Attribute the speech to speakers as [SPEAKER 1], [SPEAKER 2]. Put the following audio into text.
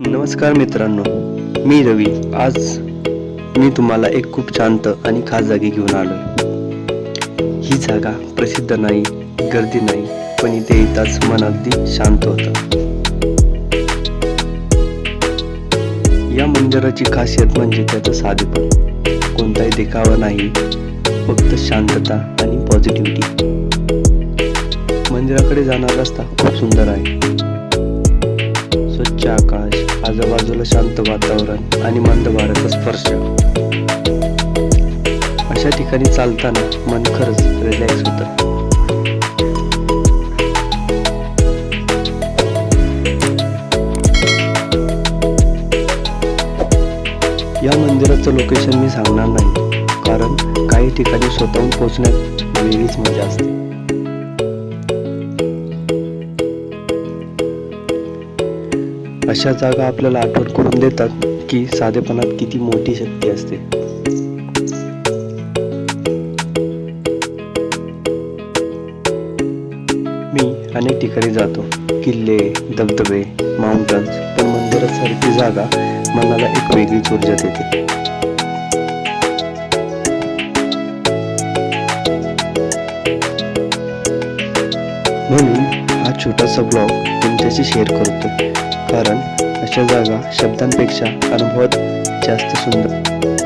[SPEAKER 1] नमस्कार मित्रांनो मी रवी. आज मी तुम्हाला एक खूप शांत आणि खास जागी घेऊन आलो ही जागा प्रसिद्ध नाही गर्दी नाही पण इथे येताच मन अगदी शांत होतं. या मंदिराची खासियत म्हणजे त्याचं साधेपण. कोणताही देखावा नाही फक्त शांतता आणि पॉझिटिव्हिटी मंदिराकडे जाणारा रस्ता खूप सुंदर आहे. स्वच्छ आकाश आजूबाजूला शांत वातावरण आणि मंद वाऱ्याचा स्पर्श. अशा ठिकाणी चालताना मन खरंच रिलॅक्स होतं. या मंदिराचं लोकेशन मी सांगणार नाही कारण काही ठिकाणी स्वतःहून पोहोचण्यात वेगळीच मजा असते. अशा जागा आपल्याला आठवण करून देतात की साधेपणात किती मोठी शक्ती असते. मी अनेक ठिकाणी जातो. किल्ले धबधबे माउंटन्स पण मंदिरासारखी जागा मनाला एक वेगळीच ऊर्जा देते. म्हणून हा छोटासा ब्लॉग तुमच्याशी शेअर करतो कारण अशा जागा शब्दांपेक्षा अनुभवात जास्त सुंदर.